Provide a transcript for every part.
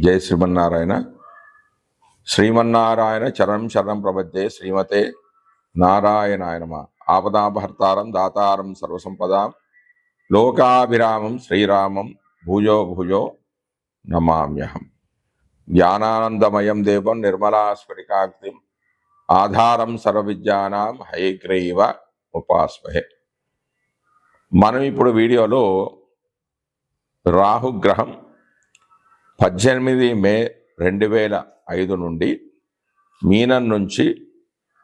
జయ శ్రీమన్నారాయణ. శ్రీమన్నారాయణ చరణం శరణం ప్రపద్యే శ్రీమతే నారాయణాయనమ. ఆపదాభర్తారం దాతారం సర్వసంపదాం. లోకాభిరామం శ్రీరామం భూజో భూజో నమామ్యహం. జ్ఞానానందమయం దేవం నిర్మలా స్ఫటికాగ్నిం ఆధారం సర్వవిద్యానాం హైగ్రీవ ఉపాస్మహే. మనం ఇప్పుడు వీడియోలో రాహుగ్రహం పద్దెనిమిది మే రెండు వేల ఐదు నుండి మీనం నుంచి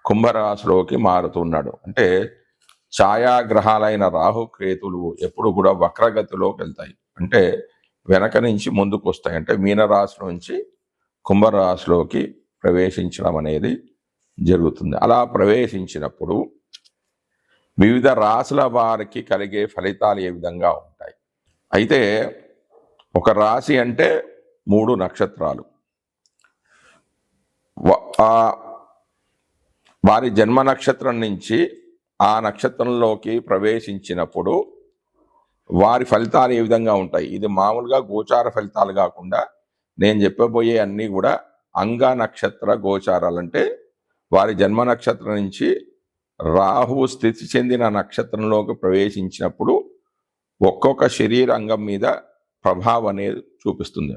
కుంభరాశిలోకి మారుతున్నాడు. అంటే ఛాయాగ్రహాలైన రాహు కేతులు ఎప్పుడు కూడా వక్రగతిలోకి వెళ్తాయి. అంటే వెనక నుంచి ముందుకు వస్తాయి అంటే మీనరాశి నుంచి కుంభరాశిలోకి ప్రవేశించడం అనేది జరుగుతుంది. అలా ప్రవేశించినప్పుడు వివిధ రాశుల వారికి కలిగే ఫలితాలు ఏ విధంగా ఉంటాయి? అయితే ఒక రాశి అంటే మూడు నక్షత్రాలు. వారి జన్మ నక్షత్రం నుంచి ఆ నక్షత్రంలోకి ప్రవేశించినప్పుడు వారి ఫలితాలు ఏ విధంగా ఉంటాయి? ఇది మామూలుగా గోచార ఫలితాలు కాకుండా నేను చెప్పబోయే అన్నీ కూడా అంగ నక్షత్ర గోచారాలు. అంటే వారి జన్మ నక్షత్రం నుంచి రాహువు స్థితి చెందిన నక్షత్రంలోకి ప్రవేశించినప్పుడు ఒక్కొక్క శరీర అంగం మీద ప్రభావం అనేది చూపిస్తుంది.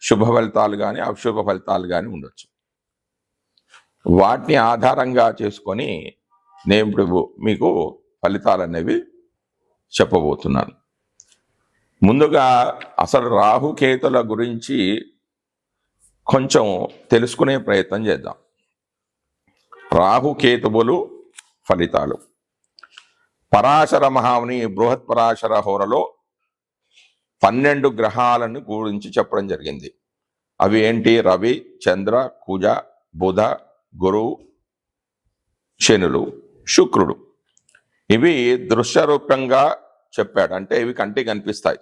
శుభ ఫలితాలు కానీ అశుభ ఫలితాలు కానీ ఉండొచ్చు. వాటిని ఆధారంగా చేసుకొని నేను ఇప్పుడు మీకు ఫలితాలు అనేవి చెప్పబోతున్నాను. ముందుగా అసలు రాహుకేతుల గురించి కొంచెం తెలుసుకునే ప్రయత్నం చేద్దాం. రాహుకేతువులు ఫలితాలు. పరాశర మహాముని బృహత్ పరాశర హోరలో పన్నెండు గ్రహాలను గురించి చెప్పడం జరిగింది. అవి ఏంటి? రవి చంద్ర కుజ బుధ గురు శనులు శుక్రుడు. ఇవి దృశ్య రూపంగా చెప్పాడు. అంటే ఇవి కంటికి కనిపిస్తాయి.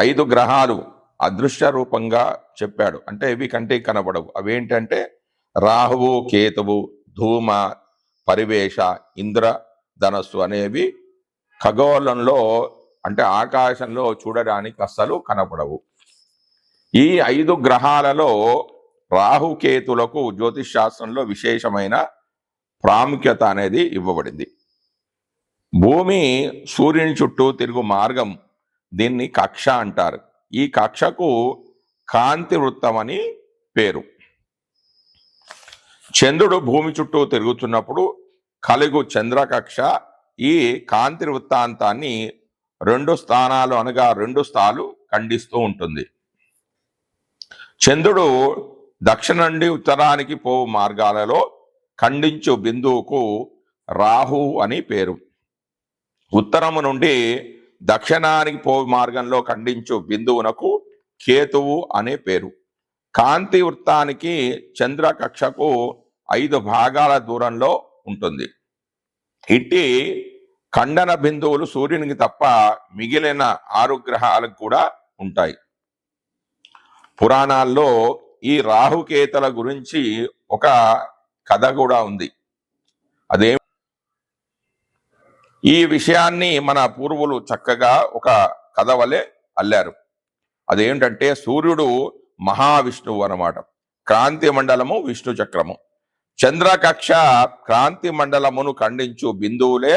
ఐదు గ్రహాలు అదృశ్య రూపంగా చెప్పాడు. అంటే ఇవి కంటికి కనబడవు. అవి ఏంటంటే రాహువు కేతువు ధూమ పరివేష ఇంద్ర ధనస్సు అనేవి ఖగోళంలో అంటే ఆకాశంలో చూడడానికి అస్సలు కనపడవు. ఈ ఐదు గ్రహాలలో రాహుకేతులకు జ్యోతిష్ శాస్త్రంలో విశేషమైన ప్రాముఖ్యత అనేది ఇవ్వబడింది. భూమి సూర్యుని చుట్టూ తిరుగు మార్గం దీన్ని కక్ష అంటారు. ఈ కక్షకు కాంతి వృత్తం అని పేరు. చంద్రుడు భూమి చుట్టూ తిరుగుతున్నప్పుడు కలుగు చంద్రకక్ష ఈ కాంతి వృత్తాంతాన్ని రెండు స్థానాలు అనగా రెండు స్థాలు ఖండిస్తూ ఉంటుంది. చంద్రుడు దక్షిణ నుండి ఉత్తరానికి పోవు మార్గాలలో ఖండించు బిందువుకు రాహు అని పేరు. ఉత్తరము నుండి దక్షిణానికి పోవు మార్గంలో ఖండించు బిందువునకు కేతువు అనే పేరు. కాంతి వృత్తానికి చంద్ర కక్షకు ఐదు భాగాల దూరంలో ఉంటుంది. ఇట్టి ఖండన బిందువులు సూర్యునికి తప్ప మిగిలిన ఆరు గ్రహాలకు కూడా ఉంటాయి. పురాణాల్లో ఈ రాహుకేతల గురించి ఒక కథ కూడా ఉంది. అదే ఈ విషయాన్ని మన పూర్వులు చక్కగా ఒక కథ వలె అల్లారు. అదేంటంటే సూర్యుడు మహావిష్ణువు అనమాట క్రాంతి మండలము విష్ణు చక్రము. చంద్రకక్ష క్రాంతి మండలమును ఖండించు బిందువులే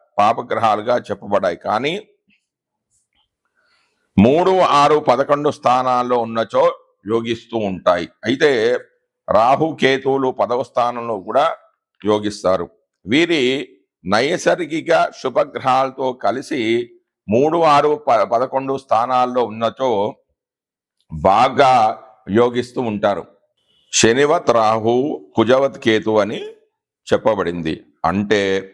పాపగ్రహాలుగా చెప్పబడాయి. కానీ మూడు ఆరు పదకొండు స్థానాల్లో ఉన్నచో యోగిస్తూ ఉంటాయి. అయితే రాహు కేతువులు పదవ స్థానంలో కూడా యోగిస్తారు. వీరి నైసర్గిక శుభగ్రహాలతో కలిసి మూడు ఆరు ప- పదకొండు స్థానాల్లో ఉన్నచో బాగా యోగిస్తూ ఉంటారు. శనివత్ రాహు కుజవత్ కేతు అని చెప్పబడింది. అంటే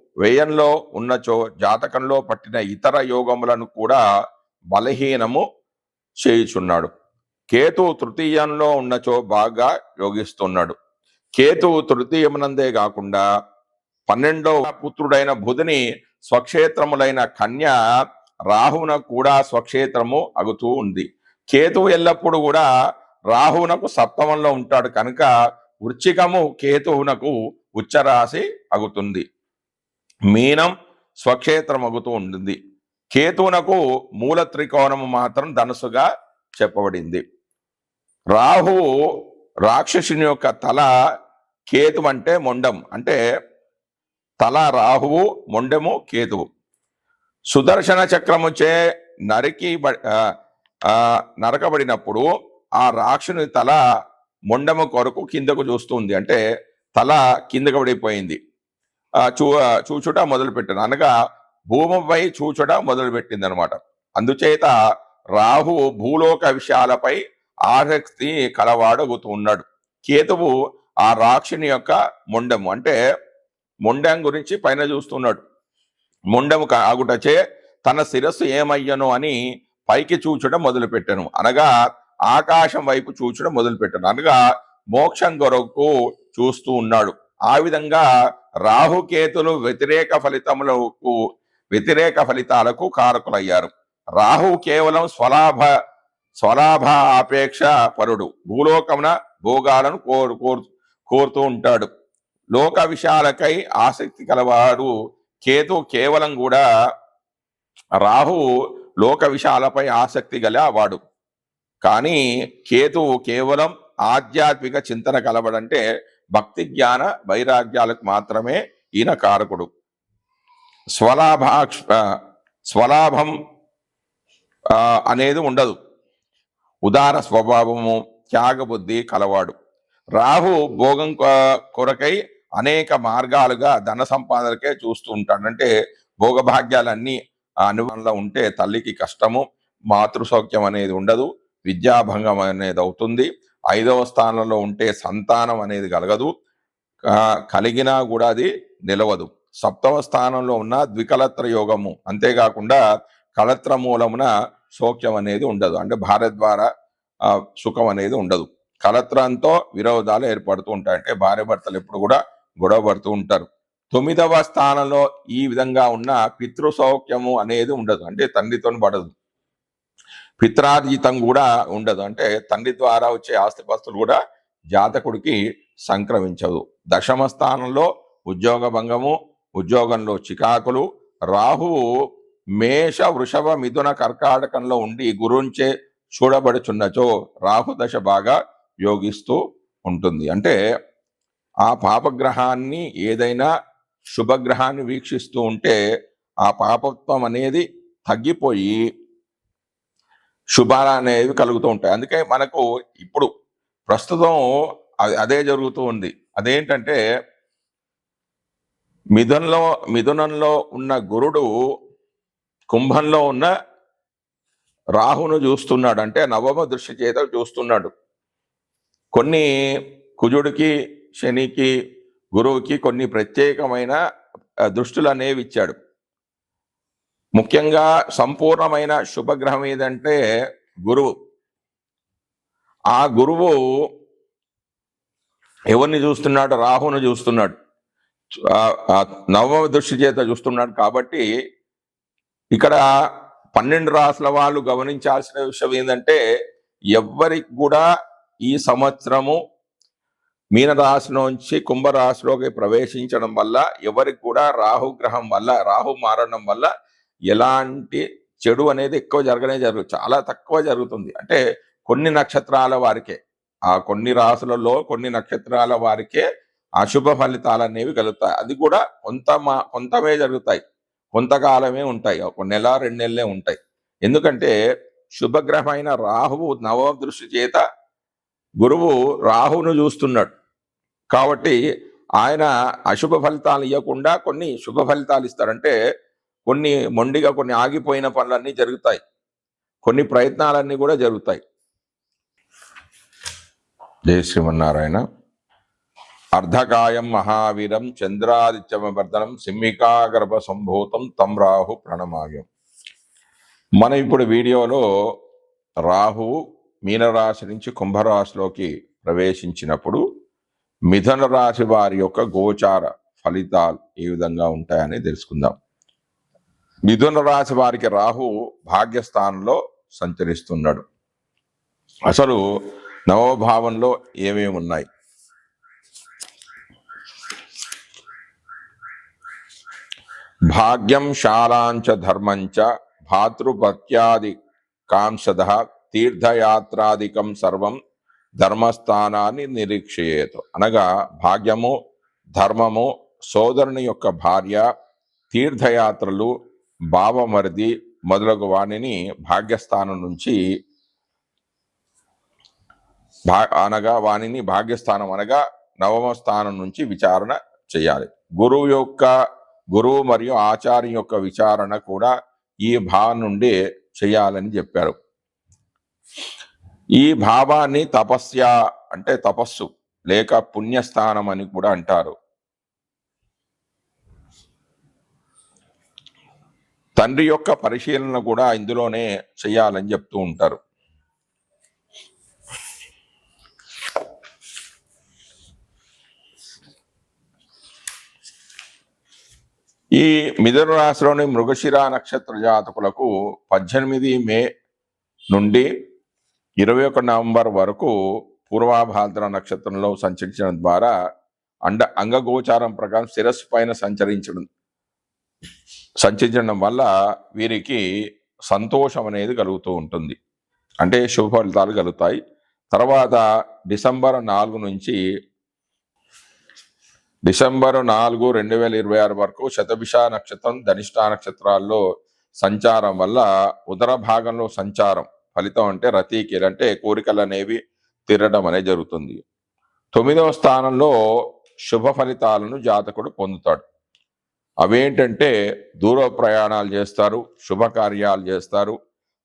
వ్యయంలో ఉన్నచో జాతకంలో పట్టిన ఇతర యోగములను కూడా బలహీనము చేయుచున్నాడు. కేతు తృతీయంలో ఉన్నచో బాగా యోగిస్తున్నాడు. కేతు తృతీయమునందే కాకుండా పన్నెండవ పుత్రుడైన బుధుని స్వక్షేత్రములైన కన్య రాహువున కూడా స్వక్షేత్రము అగుతూ ఉంది. కేతువు ఎల్లప్పుడూ కూడా రాహువునకు సప్తమంలో ఉంటాడు కనుక వృచ్చికము కేతువునకు ఉచ్చరాశి అగుతుంది. మీనం స్వక్షేత్రమగుతూ ఉంటుంది. కేతువునకు మూల త్రికోణము మాత్రం ధనుసుగా చెప్పబడింది. రాహువు రాక్షసుని యొక్క తల కేతు అంటే మొండం. అంటే తల రాహువు మొండెము కేతువు. సుదర్శన చక్రముచే నరికి బ- నరకబడినప్పుడు ఆ రాక్షుని తల మొండము కొరకు కిందకు చూస్తుంది అంటే తల కిందకు పడిపోయింది. చూ చూచుట మొదలుపెట్టాను అనగా భూమిపై చూచుట మొదలుపెట్టింది అనమాట అందుచేత రాహు భూలోక విషయాలపై ఆసక్తి కలవాడగుతూ ఉన్నాడు కేతువు ఆ రాక్షుని యొక్క మొండము. అంటే మొండం గురించి పైన చూస్తున్నాడు. మొండము ఆగుటచే తన శిరస్సు ఏమయ్యను అని పైకి చూచడం మొదలుపెట్టాను. అనగా ఆకాశం వైపు చూచడం మొదలుపెట్టాను. అనగా మోక్షం కొరకు చూస్తూ ఉన్నాడు. ఆ విధంగా రాహుకేతులు వ్యతిరేక ఫలితములకు వ్యతిరేక ఫలితాలకు కారకులయ్యారు. రాహు కేవలం స్వలాభ స్వలాభ ఆపేక్ష పరుడు. భూలోకమున భోగాలను కోరు కోరు కోరుతూ ఉంటాడు. లోక విషయాలకై ఆసక్తి కలవాడు కేతు కేవలం కూడా రాహు లోక విషయాలపై ఆసక్తి గల వాడు. కానీ కేతు కేవలం ఆధ్యాత్మిక చింతన కలవడంటే భక్తి జ్ఞాన వైరాగ్యాలకు మాత్రమే ఈయన కారకుడు. స్వలాభాక్ష స్వలాభం అనేది ఉండదు. ఉదార స్వభావము త్యాగబుద్ధి కలవాడు. రాహు భోగం కొరకై అనేక మార్గాలుగా ధన సంపాదనకే చూస్తూ ఉంటాడు. అంటే భోగభాగ్యాలన్నీ ఆ అనుభవంలో ఉంటే తల్లికి కష్టము మాతృసౌఖ్యం అనేది ఉండదు విద్యాభంగం అనేది అవుతుంది. ఐదవ స్థానంలో ఉంటే సంతానం అనేది కలగదు. కలిగినా కూడా అది నిలవదు. సప్తవ స్థానంలో ఉన్న ద్వికలత్ర యోగము అంతేకాకుండా కలత్ర మూలమున సౌఖ్యం అనేది ఉండదు. అంటే భార్య ద్వారా సుఖం అనేది ఉండదు. కలత్రంతో విరోధాలు ఏర్పడుతూ ఉంటాయి. అంటే భార్య భర్తలు ఎప్పుడు కూడా గొడవ పడుతూ ఉంటారు. తొమ్మిదవ స్థానంలో ఈ విధంగా ఉన్న పితృ సౌఖ్యము అనేది ఉండదు. అంటే తండ్రితో పడదు. పిత్రార్జితం కూడా ఉండదు. అంటే తండ్రి ద్వారా వచ్చే ఆస్తిపాస్తులు కూడా జాతకుడికి సంక్రమించదు. దశమ స్థానంలో ఉద్యోగ భంగము ఉద్యోగంలో చికాకులు రాహువు మేష వృషభ మిథున కర్కాటకంలో ఉండి గురుంచే చూడబడుచున్నచో రాహు దశ బాగా యోగిస్తూ ఉంటుంది. అంటే ఆ పాపగ్రహాన్ని ఏదైనా శుభగ్రహాన్ని వీక్షిస్తూ ఉంటే ఆ పాపత్వం అనేది తగ్గిపోయి శుభాలు అనేవి కలుగుతూ ఉంటాయి. అందుకే మనకు ఇప్పుడు ప్రస్తుతం అ- అదే జరుగుతూ ఉంది. అదేంటంటే మిథునంలో మిథునంలో ఉన్న గురుడు కుంభంలో ఉన్న రాహును చూస్తున్నాడు. అంటే నవమ దృష్టి చేత చూస్తున్నాడు. కొన్ని కుజుడికి శనికి గురువుకి కొన్ని ప్రత్యేకమైన దృష్టిలు దృష్టులు అనేవి ఇచ్చాడు. ముఖ్యంగా సంపూర్ణమైన శుభగ్రహం ఏదంటే గురువు. ఆ గురువు ఎవరిని చూస్తున్నాడు? రాహును చూస్తున్నాడు. నవమ దృష్టి చేత చూస్తున్నాడు కాబట్టి ఇక్కడ పన్నెండు రాసుల వాళ్ళు గమనించాల్సిన విషయం ఏంటంటే ఎవ్వరికి కూడా ఈ సంవత్సరము మీనరాశి నుంచి కుంభరాశిలోకి ప్రవేశించడం వల్ల ఎవరికి కూడా రాహు గ్రహం వల్ల రాహు మారడం వల్ల ఎలాంటి చెడు అనేది ఎక్కువ జరగనే జరుగు చాలా తక్కువ జరుగుతుంది. అంటే కొన్ని నక్షత్రాల వారికే ఆ కొన్ని రాసులలో కొన్ని నక్షత్రాల వారికే అశుభ ఫలితాలు అనేవి కలుగుతాయి. అది కూడా కొంత మా కొంతమే జరుగుతాయి. కొంతకాలమే ఉంటాయి. ఒక నెల రెండు నెలలే ఉంటాయి. ఎందుకంటే శుభగ్రహమైన రాహువు నవ దృష్టి చేత గురువు రాహువును చూస్తున్నాడు. కాబట్టి ఆయన అశుభ ఫలితాలు ఇవ్వకుండా కొన్ని శుభ ఫలితాలు ఇస్తారంటే కొన్ని మొండిగా కొన్ని ఆగిపోయిన పనులన్నీ జరుగుతాయి. కొన్ని ప్రయత్నాలన్నీ కూడా జరుగుతాయి. జయ శ్రీమన్నారాయణ. అర్ధకాయం మహావీరం చంద్రాదిత్యమవర్ధనం సింహికాగర్భ సంభూతం తం రాహు ప్రణమాయం మనం ఇప్పుడు వీడియోలో రాహువు మీనరాశి నుంచి కుంభరాశిలోకి ప్రవేశించినప్పుడు మిథున రాశి వారి యొక్క గోచార ఫలితాలు ఏ విధంగా ఉంటాయని తెలుసుకుందాం. మిథున రాశి వారికి రాహు భాగ్యస్థానంలో సంచరిస్తున్నాడు. అసలు నవభావంలో ఏమేమి ఉన్నాయి? భాగ్యం శాలాంచ ధర్మంచ భాతృపత్యాది కాంశద తీర్థయాత్రాదికం సర్వం ధర్మస్థానాన్ని నిరీక్షయేతు. అనగా భాగ్యము ధర్మము సోదరుని యొక్క భార్య తీర్థయాత్రలు భావమరిది మొదలగు వాణిని భాగ్యస్థానం నుంచి భా అనగా వాణిని భాగ్యస్థానం అనగా నవమ స్థానం నుంచి విచారణ చేయాలి. గురువు యొక్క గురువు మరియు ఆచార్య యొక్క విచారణ కూడా ఈ భావం నుండి చేయాలని చెప్పారు. ఈ భావాన్ని తపస్య అంటే తపస్సు లేక పుణ్యస్థానం అని కూడా అంటారు. తండ్రి యొక్క పరిశీలన కూడా ఇందులోనే చేయాలని చెప్తూ ఉంటారు. ఈ మిథున రాశిలోని మృగశిర నక్షత్ర జాతకులకు పద్దెనిమిది మే నుండి ఇరవై ఒక నవంబర్ వరకు పూర్వాభాద్ర నక్షత్రంలో సంచరించడం ద్వారా అండ అంగగోచారం ప్రకారం శిరస్సు పైన సంచరించడం సంచరించడం వల్ల వీరికి సంతోషం అనేది కలుగుతూ ఉంటుంది. అంటే శుభ ఫలితాలు కలుగుతాయి. తర్వాత డిసెంబర్ నాలుగు నుంచి డిసెంబర్ నాలుగు రెండు వేల ఇరవై ఆరు వరకు శతభిష నక్షత్రం ధనిష్ట నక్షత్రాల్లో సంచారం వల్ల ఉదర భాగంలో సంచారం ఫలితం అంటే రతీకిలు అంటే కోరికలు అనేవి తీరడం అనేది జరుగుతుంది. తొమ్మిదవ స్థానంలో శుభ ఫలితాలను జాతకుడు పొందుతాడు. అవేంటంటే దూర ప్రయాణాలు చేస్తారు శుభకార్యాలు చేస్తారు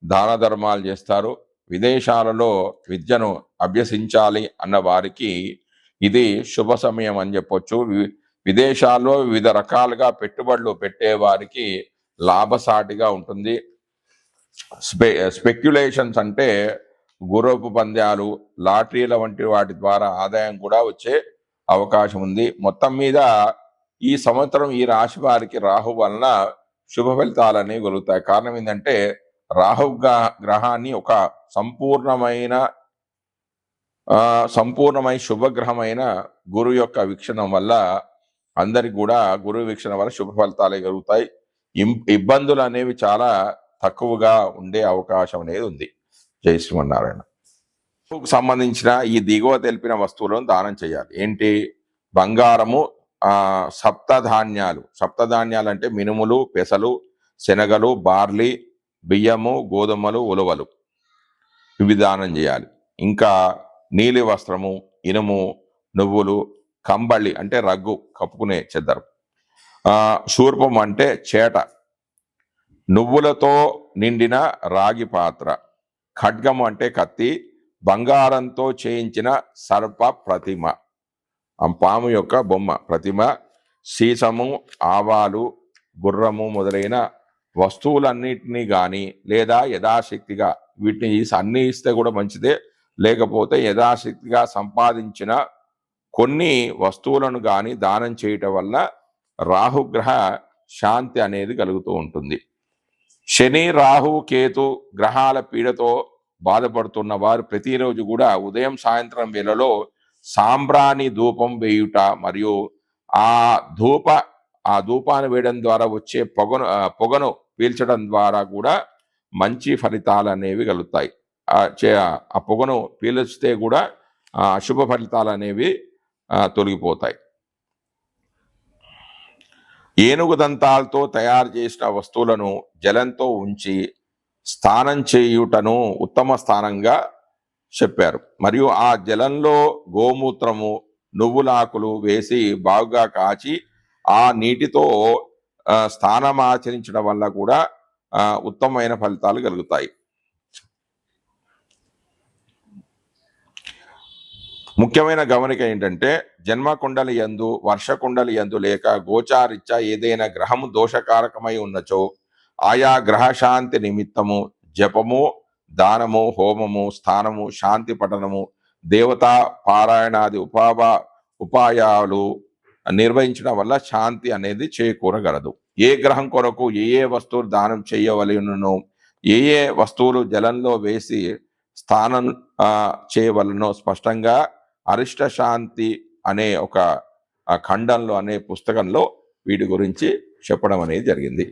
దాన ధర్మాలు చేస్తారు. విదేశాలలో విద్యను అభ్యసించాలి అన్న వారికి ఇది శుభ సమయం అని చెప్పొచ్చు. వి- విదేశాల్లో వివిధ రకాలుగా పెట్టుబడులు పెట్టే వారికి లాభసాటిగా ఉంటుంది. స్పె స్పెక్యులేషన్స్ అంటే గుర్రపు పంద్యాలు లాటరీల వంటి వాటి ద్వారా ఆదాయం కూడా వచ్చే అవకాశం ఉంది. మొత్తం మీద ఈ సంవత్సరం ఈ రాశి వారికి రాహు వలన శుభ ఫలితాలు అనేవి కలుగుతాయి. కారణం ఏంటంటే రాహు గ్రహాన్ని ఒక సంపూర్ణమైన సంపూర్ణమైన శుభగ్రహమైన గురు యొక్క వీక్షణం వల్ల అందరికి కూడా గురు వీక్షణ వల్ల శుభ ఫలితాలే కలుగుతాయి. ఇబ్బందులు అనేవి చాలా తక్కువగా ఉండే అవకాశం అనేది ఉంది. జై శ్రీమన్నారాయణ. సంబంధించిన ఈ దిగువ తెలిపిన వస్తువులను దానం చేయాలి. ఏంటి? బంగారము సప్తధాన్యాలు సప్తధాన్యాలు. అంటే మినుములు పెసలు శనగలు బార్లీ బియ్యము గోధుమలు ఉలవలు. ఇవి దానం చేయాలి. ఇంకా నీలి వస్త్రము ఇనుము నువ్వులు కంబళి అంటే రగ్గు కప్పుకునే చెద్దరు. శూర్పం అంటే చేట. నువ్వులతో నిండిన రాగి పాత్ర. ఖడ్గము అంటే కత్తి. బంగారంతో చేయించిన సర్ప ప్రతిమ. ఆ పాము యొక్క బొమ్మ ప్రతిమ సీసము ఆవాలు గుర్రము మొదలైన వస్తువులన్నిటినీ కానీ లేదా యథాశక్తిగా వీటిని అన్ని ఇస్తే కూడా మంచిదే. లేకపోతే యథాశక్తిగా సంపాదించిన కొన్ని వస్తువులను కానీ దానం చేయటం వల్ల రాహుగ్రహ శాంతి అనేది కలుగుతూ ఉంటుంది. శని రాహు కేతు గ్రహాల పీడతో బాధపడుతున్న వారు ప్రతిరోజు కూడా ఉదయం సాయంత్రం వేళలో సాంబ్రాణి ధూపం వేయుట మరియు ఆ ధూప ఆ ధూపాన్ని వేయడం ద్వారా వచ్చే పొగను పొగను పీల్చడం ద్వారా కూడా మంచి ఫలితాలు అనేవి కలుగుతాయి. ఆ పొగను పీల్చితే కూడా ఆ అశుభ ఫలితాలు అనేవి తొలగిపోతాయి. ఏనుగు దంతాలతో తయారు చేసిన వస్తువులను జలంతో ఉంచి స్నానం చేయుటను ఉత్తమ స్థానంగా చెప్పారు. మరియు ఆ జలంలో గోమూత్రము నువ్వులాకులు వేసి బాగుగా కాచి ఆ నీటితో ఆ, ఆచరించడం వల్ల కూడా ఉత్తమమైన ఫలితాలు కలుగుతాయి. ముఖ్యమైన గమనిక ఏంటంటే జన్మ కుండలి యందు వర్ష కుండలి యందు లేక గోచారిత్య ఏదైనా గ్రహము దోషకారకమై ఉన్నచో ఆయా గ్రహ శాంతి నిమిత్తము జపము దానము హోమము స్థానము శాంతి పఠనము దేవతా పారాయణాది ఉపాభా ఉపాయాలు నిర్వహించడం వల్ల శాంతి అనేది చేకూరగలదు. ఏ గ్రహం కొరకు ఏ ఏ వస్తువులు దానం చేయవలనో ఏ ఏ వస్తువులు జలంలో వేసి స్థానం చేయవలనో స్పష్టంగా అరిష్ట శాంతి అనే ఒక ఖండంలో అనే పుస్తకంలో వీటి గురించి చెప్పడం అనేది జరిగింది.